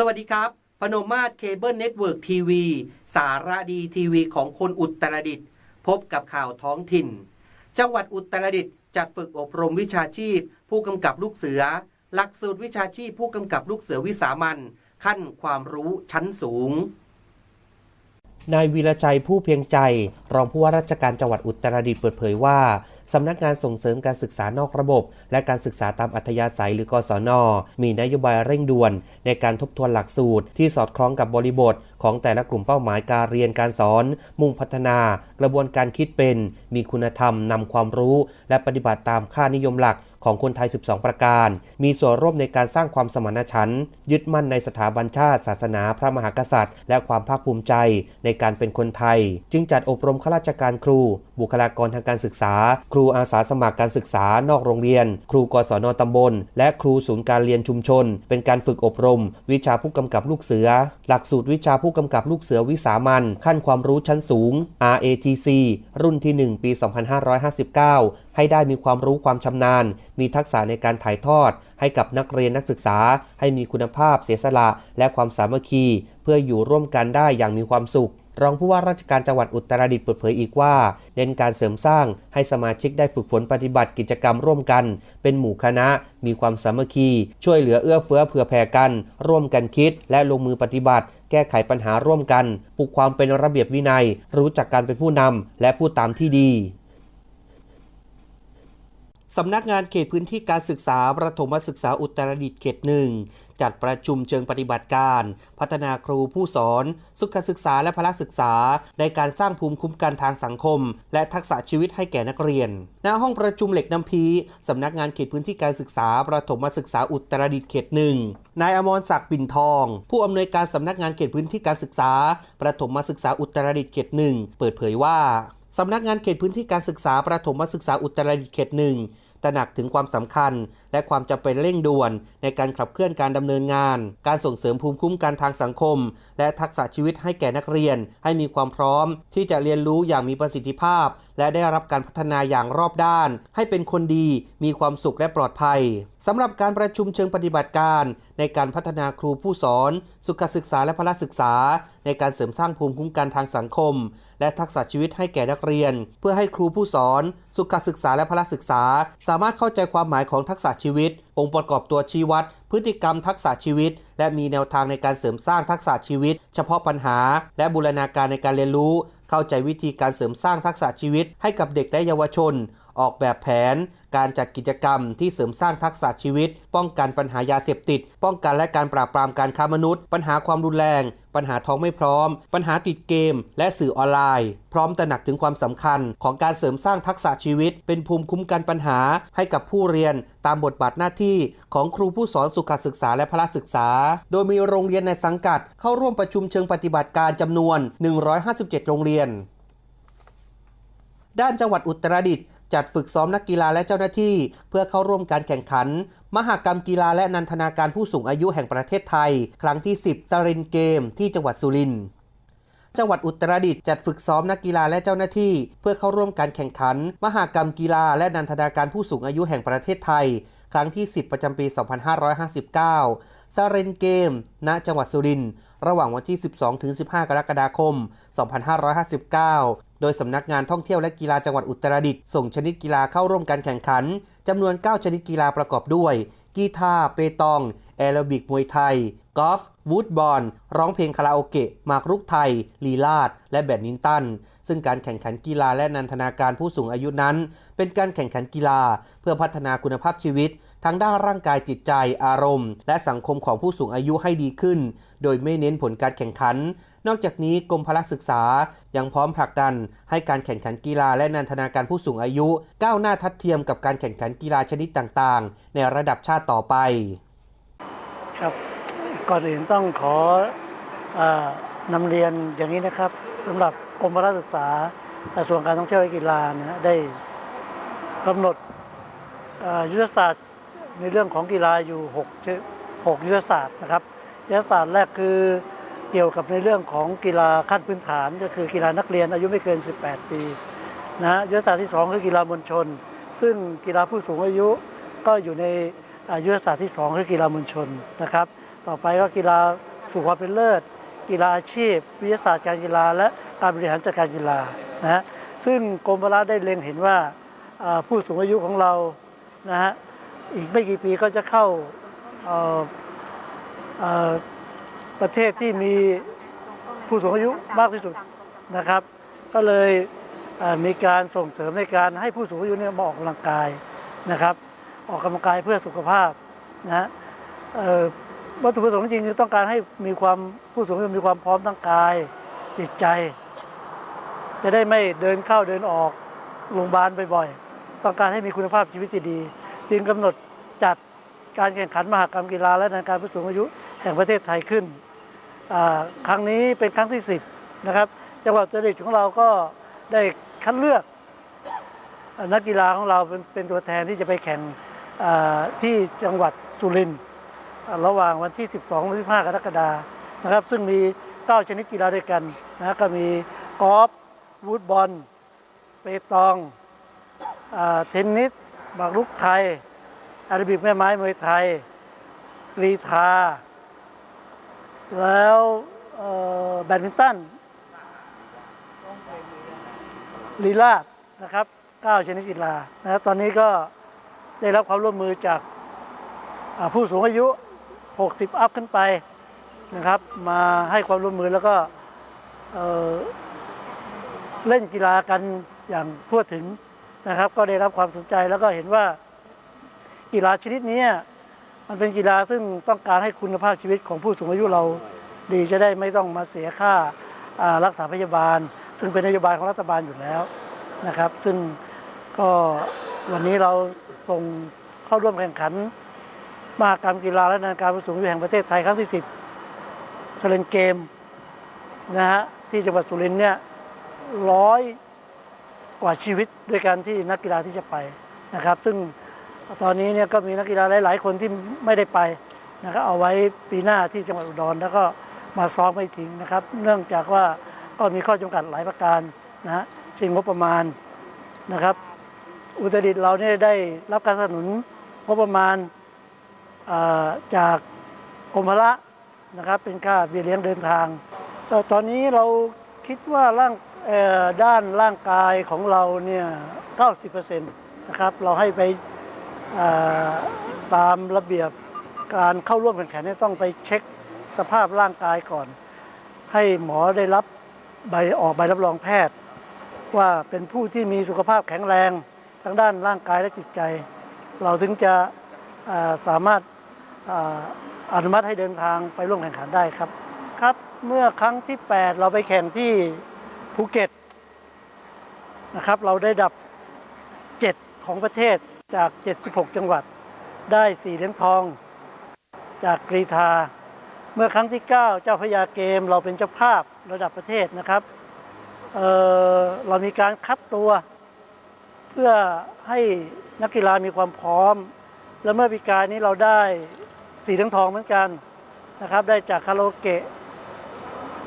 สวัสดีครับพนมมาศเคเบิลเน็ตเวิร์กทีวีสารดีทีวีของคนอุตรดิตถ์พบกับข่าวท้องถิ่น จังหวัดอุตรดิตถ์จัดฝึกอบรมวิชาชีพ ผู้กำกับลูกเสือ หลักสูตรวิชาชีพผู้กำกับลูกเสือวิสามันขั้นความรู้ชั้นสูงนายวีรชัยผู้เพียงใจ รองผู้ว่าราชการจังหวัดอุตรดิตถ์เปิดเผยว่า สำนักงานส่งเสริมการศึกษานอกระบบ และการศึกษาตามอัธยาศัยหรือกศน มีนโยบายเร่งด่วน ในการทบทวนหลักสูตร ที่สอดคล้องกับบริบท ของแต่ละกลุ่มเป้าหมายการเรียนการสอน มุ่งพัฒนา กระบวนการคิดเป็น มีคุณธรรมนำความรู้ และปฏิบัติตามค่านิยมหลัก ของคนไทย 12 ประการ มีส่วนร่วมในการสร้างความสมานฉันท์ยึดมั่นในสถาบันชาติศาสนาพระมหากษัตริย์ และความภาคภูมิใจในการเป็นคนไทย จึงจัดอบรมข้าราชการครู บุคลากรทางการศึกษา ครูอาสาสมัครการศึกษานอกโรงเรียน ครูกศนตำบล และครูศูนย์การเรียนชุมชน เป็นการฝึกอบรม วิชาผู้กำกับลูกเสือ หลักสูตรวิชาผู้กำกับลูกเสือวิสามันขั้นความรู้ชั้นสูง RATC รุ่นที่ 1 ปี 2559 ให้ได้มีความรู้ความชำนาญ มีทักษะในการถ่ายทอด ให้กับนักเรียนนักศึกษา ให้มีคุณภาพเสียสละ และความสามัคคี เพื่ออยู่ร่วมกันได้อย่างมีความสุขรองผู้ว่าราชการจังหวัดอุตรดิตถ์เปิดเผยอีกว่า เน้นการเสริมสร้างให้สมาชิกได้ฝึกฝนปฏิบัติกิจกรรมร่วมกัน เป็นหมู่คณะ มีความสามัคคี ช่วยเหลือเอื้อเฟื้อเผื่อแผ่กัน ร่วมกันคิด และลงมือปฏิบัติ แก้ไขปัญหาร่วมกันปลุกความเป็นระเบียบวินัย รู้จักการเป็นผู้นำและผู้ตามที่ดี สำนักงานเขตพื้นที่การศึกษาประถมศึกษาอุตรดิตถ์เขตหนึ่งจัดประชุมเชิงปฏิบัติการ พัฒนาครูผู้สอน สุขศึกษาและพละศึกษา ในการสร้างภูมิคุ้มกันทางสังคม และทักษะชีวิตให้แก่นักเรียน ณ ห้องประชุมเหล็กน้ำพี สำนักงานเขตพื้นที่การศึกษา ประถมศึกษาอุตรดิตถ์เขตหนึ่งนายอมรศักดิ์ปิ่นทอง ผู้อำนวยการสำนักงานเขตพื้นที่การศึกษา ประถมศึกษาอุตรดิตถ์เขตหนึ่งเปิดเผยว่า สำนักงานเขตพื้นที่การศึกษาประถมศึกษาอุตรดิตถ์เขตหนึ่งตระหนักถึงความสำคัญ และความจำเป็นเร่งด่วน ในการขับเคลื่อนการดำเนินงาน การส่งเสริมภูมิคุ้มกันทางสังคม และทักษะชีวิตให้แก่นักเรียน ให้มีความพร้อม ที่จะเรียนรู้อย่างมีประสิทธิภาพ และได้รับการพัฒนาอย่างรอบด้าน ให้เป็นคนดี มีความสุขและปลอดภัยสำหรับการประชุมเชิงปฏิบัติการ ในการพัฒนาครูผู้สอน สุขศึกษาและพละศึกษา ในการเสริมสร้างภูมิคุ้มกันทางสังคม และทักษะชีวิตให้แก่นักเรียน เพื่อให้ครูผู้สอน สุขศึกษาและพละศึกษา สามารถเข้าใจความหมายของทักษะชีวิต องค์ประกอบตัวชี้วัด พฤติกรรมทักษะชีวิต และมีแนวทางในการเสริมสร้างทักษะชีวิต เฉพาะปัญหา และบูรณาการในการเรียนรู้ เข้าใจวิธีการเสริมสร้างทักษะชีวิตให้กับเด็กและเยาวชน ออกแบบแผน การจัดกิจกรรมที่เสริมสร้างทักษะชีวิต ป้องกันปัญหายาเสพติด ป้องกันและการปราบปรามการค้ามนุษย์ ปัญหาความรุนแรง ปัญหาท้องไม่พร้อม ปัญหาติดเกม และสื่อออนไลน์ พร้อมตระหนักถึงความสำคัญ ของการเสริมสร้างทักษะชีวิต เป็นภูมิคุ้มกันปัญหาให้กับผู้เรียน ตามบทบาทหน้าที่ของครูผู้สอนสุขศึกษาและพละศึกษา โดยมีโรงเรียนในสังกัด เข้าร่วมประชุมเชิงปฏิบัติการจำนวน 157 โรงเรียน ด้านจังหวัดอุตรดิตถ์ จัดฝึกซ้อมนักกีฬาและเจ้าหน้าที่ เพื่อเข้าร่วมการแข่งขัน มหากรรมกีฬาและนันทนาการผู้สูงอายุแห่งประเทศไทย ครั้งที่ 10สรินเกม ที่จังหวัดสุรินทร์จังหวัดอุตรดิตถ์จัดฝึกซ้อมนักกีฬาและเจ้าหน้าที่ เพื่อเข้าร่วมการแข่งขัน มหากรรมกีฬาและนันทนาการผู้สูงอายุแห่งประเทศไทย ครั้งที่ 10 ประจำปี 2559สรินเกม ณ จังหวัดสุรินทร์ ระหว่างวันที่ 12-15 กรกฎาคม 2559 โดยสำนักงานท่องเที่ยวและกีฬาจังหวัดอุตรดิตถ์ส่งชนิดกีฬาเข้าร่วมการแข่งขันจำนวน 9 ชนิดกีฬาประกอบด้วย กีตาร์เปตอง แอโรบิกมวยไทย กอล์ฟ วูดบอล ร้องเพลงคาราโอเกะ มากรุกไทย ลีลาด และแบดมินตัน ซึ่งการแข่งขันกีฬาและนันทนาการผู้สูงอายุนั้น เป็นการแข่งขันกีฬา เพื่อพัฒนาคุณภาพชีวิต ทั้งด้านร่างกายจิตใจอารมณ์ และสังคมของผู้สูงอายุให้ดีขึ้น โดยไม่เน้นผลการแข่งขัน นอกจากนี้กรมพละศึกษายังพร้อมผลักดัน ให้การแข่งขันกีฬาและนันทนาการผู้สูงอายุ ก้าวหน้าทัดเทียมกับการแข่งขันกีฬาชนิดต่างๆ ในระดับชาติต่อไป ครับก่อนอื่นต้องขออนำเรียนอย่างนี้นะครับสำหรับกรมพละศึกษากระทรวงการท่องเที่ยวและกีฬานะได้กำหนดเอ่อยุทธศาสตร์ ในเรื่องของกีฬาอยู่6 6ยุทธศาสตร์นะครับยุทธศาสตร์แรกคือเกี่ยวกับในเรื่องของกีฬาขั้นพื้นฐาน ก็คือกีฬานักเรียนอายุไม่เกิน 18 ปีนะยุทธศาสตร์ที่ 2 คือกีฬามวลชน ซึ่งกีฬาผู้สูงอายุก็อยู่ในยุทธศาสตร์ที่ 2 คือกีฬามวลชนนะครับ ต่อไปก็กีฬาสู่ความเป็นเลิศ กีฬาอาชีพ วิทยาศาสตร์การกีฬา และการบริหารจัดการกีฬานะฮะซึ่งกรมพละได้เล็งเห็นว่าผู้สูงอายุของเรานะฮะ อีกไม่กี่ปีก็จะเข้าประเทศที่มีผู้สูงอายุมากที่สุดนะครับ ก็เลยมีการส่งเสริมในการให้ผู้สูงอายุเนี่ยมาออกกำลังกายนะครับ ออกกำลังกายเพื่อสุขภาพนะฮะวัตถุประสงค์จริงคือต้องการให้มีความผู้สูงอายุมีความพร้อมทั้งกายจิตใจ จะได้ไม่เดินเข้าเดินออกโรงพยาบาลบ่อยๆต้องการให้มีคุณภาพชีวิตที่ดี จึงกำหนดจัดการแข่งขันมหกรรมกีฬาและนานการผู้สูงอายุแห่งประเทศไทยขึ้น ครั้งนี้เป็นครั้งที่ 10 นะครับ จังหวัดอุตรดิตของเราก็ได้คัดเลือกอนักกีฬาของเราเป็นเป็นตัวแทนที่จะไปแข่งที่จังหวัดสุรินทร์ระหว่างวันที่ 12และ15 กรกฎาคมนะครับ ซึ่งมี 9 ชนิดกีฬาด้วยกันนะก็มีกอล์ฟวูดบอล เปตองอเทนนิส หมากรุกไทยอาราบิกแม่ไม้มวยไทยรีธาแล้วแบดมินตันลีลาดนะครับ9ชนิดกีฬานะครับตอนนี้ก็ได้รับความร่วมมือจากผู้สูงอายุ 60 อัพขึ้นไปนะครับ มาให้ความร่วมมือแล้วก็เล่นกีฬากันอย่างทั่วถึง นะครับ ก็ได้รับความสนใจแล้วก็เห็นว่ากีฬาชนิดนี้มันเป็นกีฬาซึ่งต้องการให้คุณภาพชีวิตของผู้สูงอายุเราดีจะได้ไม่ต้องมาเสียค่ารักษาพยาบาล ซึ่งเป็นนโยบายของรัฐบาลอยู่แล้วนะครับ ซึ่งก็วันนี้เราส่งเข้าร่วมแข่งขัน มหกรรมกีฬาและนานาการผู้สูงอายุแห่งประเทศไทยครั้งที่ 10สเลนเกมนะฮะที่จังหวัดสุรินทร์เนี่ยร้อย กว่าชีวิตด้วยกันที่นักกีฬาที่จะไปนะครับ ซึ่งตอนนี้เนี่ยก็มีนักกีฬาหลาย ๆ คนที่ไม่ได้ไปนะครับเอาไว้ปีหน้าที่จังหวัดอุดรแล้วก็มาซ้อมไม่ทิ้งนะครับ เนื่องจากว่าก็มีข้อจำกัดหลายประการนะฮะเช่นงบประมาณนะครับ อุตรดิตเราเนี่ยได้รับการสนับสนุนงบประมาณาจากกรมพละนะครับ เป็นค่าเบี้ยเลี้ยงเดินทางเอ่ตอนนี้เราคิดว่าร่าง ด้านร่างกายของเราเนี่ย 90%นะครับ เราให้ไปตามระเบียบการเข้าร่วมแข่งขันต้องไปเช็คสภาพร่างกายก่อน ให้หมอได้รับใบออกใบรับรองแพทย์ ว่าเป็นผู้ที่มีสุขภาพแข็งแรงทั้งด้านร่างกายและจิตใจ เราถึงจะสามารถออนุมัติให้เดินทางไปร่วมแข่งขันได้ครับ ครับ เมื่อครั้งที่ 8 เราไปแข่งที่ ภูเก็ตนะครับ เราได้ดับ 7 ของประเทศจาก 76 จังหวัด ได้4เหรียญทอง จากกรีธา เมื่อครั้งที่ 9 เจ้าพยาเกมเราเป็นเจ้าภาพระดับประเทศนะครับเออเรามีการคัดตัว เพื่อให้นักกีฬามีความพร้อม และเมื่อปีกายนี้เราได้สีเหลืองทองเหมือนกันนะครับ ได้จากคาราโอเกะ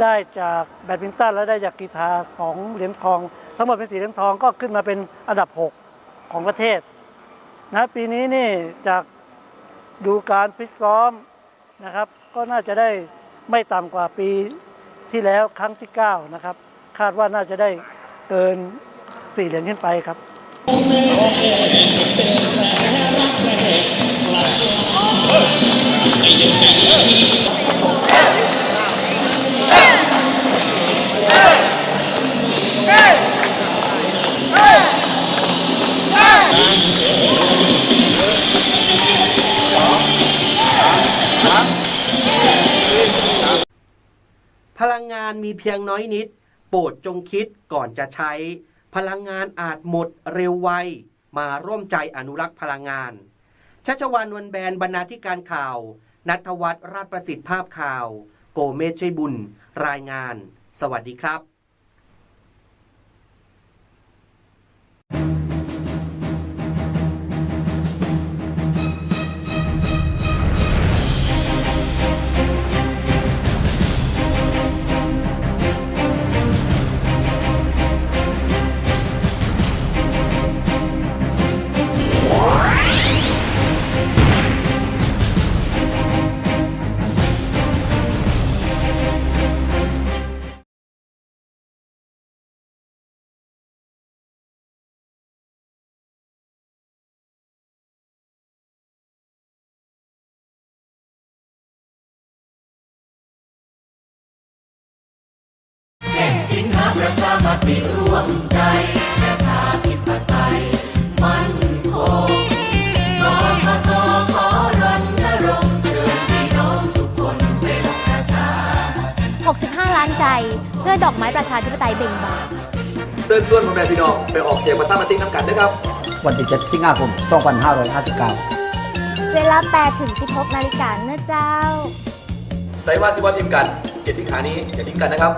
ได้จากแบดมินตันและได้จากกีฬาสองเหรียญทอง ทั้งหมดเป็นสีเหรียญทองก็ขึ้นมาเป็นอันดับ 6 ของประเทศนะปีนี้นี่จากดูการฟิตซ้อมนะครับ ก็น่าจะได้ไม่ต่ำกว่าปีที่แล้วครั้งที่ 9 นะครับ คาดว่าน่าจะได้เกิน 4 เหรียญขึ้นไปครับ เพียงน้อยนิด โปรดจงคิดก่อนจะใช้ พลังงานอาจหมดเร็วไว มาร่วมใจอนุรักษ์พลังงานชัชวานนวลแบนบรรณาธิการข่าว นัทวัฒน์ราชประสิทธิ์ภาพข่าว โกเมชชัยบุญ รายงาน สวัสดีครับ เ65 ล้านใจเพื่อดอกไม้ประชาธิปไตยเบ่งบานเชิญชวนพ่อแม่พี่น้องไปออกเสียงภาษามติน้ำกันด้วยครับ วันที่7สิงหาคม 2559 เวลา8ถึง16นาฬิกาเนะเจ้า ใส่ว่าสิบว่าชิมกัน 7 สิงหานี้อย่าทิ้งกันนะครับ